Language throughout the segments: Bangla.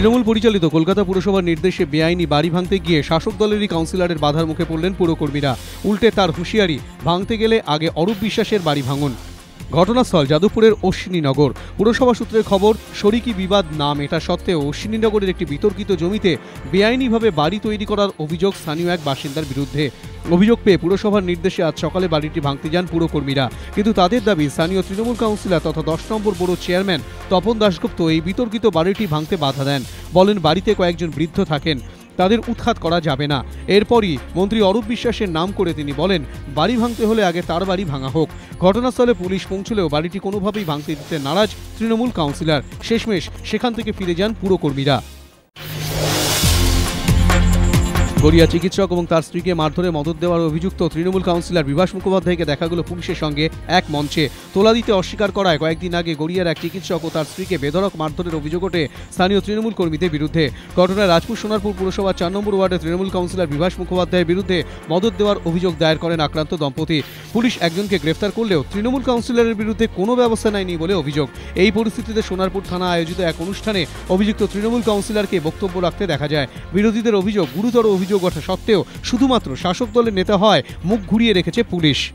তৃণমূল পরিচালিত কলকাতা পুরসভার নির্দেশে বেআইনি বাড়ি ভাঙতে গিয়ে শাসক দলেরই কাউন্সিলরের বাধার মুখে পড়লেন পুরকর্মীরা। উল্টে তার হুঁশিয়ারি, ভাঙতে গেলে আগে অরূপ বিশ্বাসের বাড়ি ভাঙুন। ঘটনাস্থল যাদবপুরের অশ্বিনীনগর পুরসভা সূত্রের খবর, শরিকি বিবাদ না মেটা সত্ত্বেও অশ্বিনীনগরের একটি বিতর্কিত জমিতে বেআইনিভাবে বাড়ি তৈরি করার অভিযোগ স্থানীয় এক বাসিন্দার বিরুদ্ধে। অভিযোগ পেয়ে পুরসভার নির্দেশে আজ সকালে বাড়িটি ভাঙতে যান পুরকর্মীরা। কিন্তু তাদের দাবি, স্থানীয় তৃণমূল কাউন্সিলর তথা দশ নম্বর বড় চেয়ারম্যান তপন দাশগুপ্ত এই বিতর্কিত বাড়িটি ভাঙতে বাধা দেন। বলেন, বাড়িতে কয়েকজন বৃদ্ধ থাকেন। তাদের উৎখাত করা যাবে না। এরপরই মন্ত্রী অরূপ বিশ্বাসের নাম করে তিনি বলেন, বাড়ি ভাঙতে হলে আগে তার বাড়ি ভাঙা হোক। ঘটনাস্থলে পুলিশ পৌঁছলেও বাড়িটি কোনোভাবেই ভাঙতে দিতে নারাজ তৃণমূল কাউন্সিলর। শেষমেশ সেখান থেকে ফিরে যান পুরকর্মীরা। গড়িয়া চিকিৎসক এবং তার স্ত্রীকে মারধরে মদত দেওয়ার অভিযুক্ত তৃণমূল কাউন্সিলর বিভাস মুখোপাধ্যায়কে দেখা গেল পুলিশের সঙ্গে এক মঞ্চে। তোলা দিতে অস্বীকার করায় কয়েকদিন আগে গড়িয়ার এক চিকিৎসক ও তার স্ত্রীকে বেধরক মারধরের অভিযোগ ওঠে স্থানীয় তৃণমূল কর্মীদের বিরুদ্ধে। ঘটনায় রাজপুর সোনারপুর পুরসভার চার নম্বর ওয়ার্ডের তৃণমূল কাউন্সিলর বিভাস মুখোপাধ্যায়ের বিরুদ্ধে মদত দেওয়ার অভিযোগ দায়ের করেন আক্রান্ত দম্পতি। পুলিশ একজনকে গ্রেফতার করলেও তৃণমূল কাউন্সিলরের বিরুদ্ধে কোনো ব্যবস্থা নেয়নি বলে অভিযোগ। এই পরিস্থিতিতে সোনারপুর থানা আয়োজিত এক অনুষ্ঠানে অভিযুক্ত তৃণমূল কাউন্সিলরকে বক্তব্য রাখতে দেখা যায়। বিরোধীদের অভিযোগ গুরুতর অভিযোগ ওঠা সত্ত্বেও শুধুমাত্র শাসক দলের নেতা হয় মুখ ঘুরিয়ে রেখেছে পুলিশ।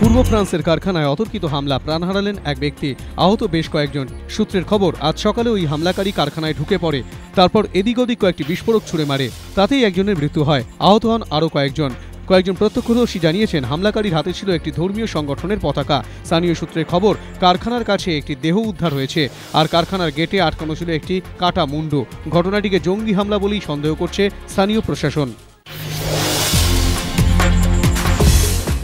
পূর্ব ফ্রান্সের কারখানায় অতর্কিত হামলা, প্রাণ হারালেন এক ব্যক্তি, আহত বেশ কয়েকজন। সূত্রের খবর, আজ সকালে ওই হামলাকারী কারখানায় ঢুকে পড়ে, তারপর এদিক ওদিক কয়েকটি বিস্ফোরক ছুড়ে মারে, তাতেই একজনের মৃত্যু হয়। আহত হন আরও কয়েকজন। কয়েকজন প্রত্যক্ষদর্শী জানিয়েছেন, হামলাকারীর হাতে ছিল একটি ধর্মীয় সংগঠনের পতাকা। স্থানীয় সূত্রের খবর, কারখানার কাছে একটি দেহ উদ্ধার হয়েছে। আর কারখানার গেটে আটকানো ছিল একটি কাটা মুন্ডু। ঘটনাটিকে জঙ্গি হামলা বলেই সন্দেহ করছে স্থানীয় প্রশাসন।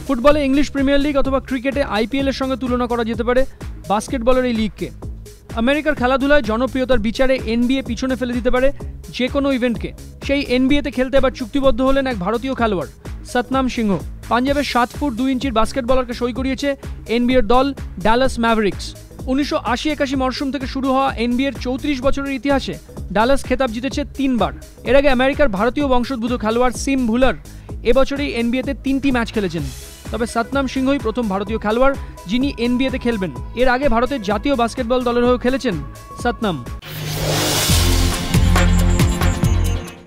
ফুটবলে ইংলিশ প্রিমিয়ার লিগ অথবা ক্রিকেটে আইপিএল এর সঙ্গে তুলনা করা যেতে পারে বাস্কেটবলের এই লিগকে। আমেরিকার খেলাধুলায় জনপ্রিয়তার বিচারে এনবিএ পিছনে ফেলে দিতে পারে যে কোনো ইভেন্টকে। সেই এনবিএতে খেলতে এবার চুক্তিবদ্ধ হলেন এক ভারতীয় খেলোয়াড়। সতনাম সিংহ। পাঞ্জাবের সাত ফুট দুই ইঞ্চির বাস্কেটবলারকে সই করিয়েছে এনবিএর দল ডালাস ম্যাভরিক্স উনিশশো আশি একাশি মরশুম থেকে শুরু হওয়া এনবিএর চৌত্রিশ বছরের ইতিহাসে ডালাস খেতাব জিতেছে তিনবার। এর আগে আমেরিকার ভারতীয় বংশোদ্ভূত খেলোয়াড় সিম ভুলার এবছরই এনবিএতে তিনটি ম্যাচ খেলেছেন। তবে সতনাম সিংহই প্রথম ভারতীয় খেলোয়াড় যিনি এনবিএতে খেলবেন। এর আগে ভারতের জাতীয় বাস্কেটবল দলের হয়েও খেলেছেন সতনাম।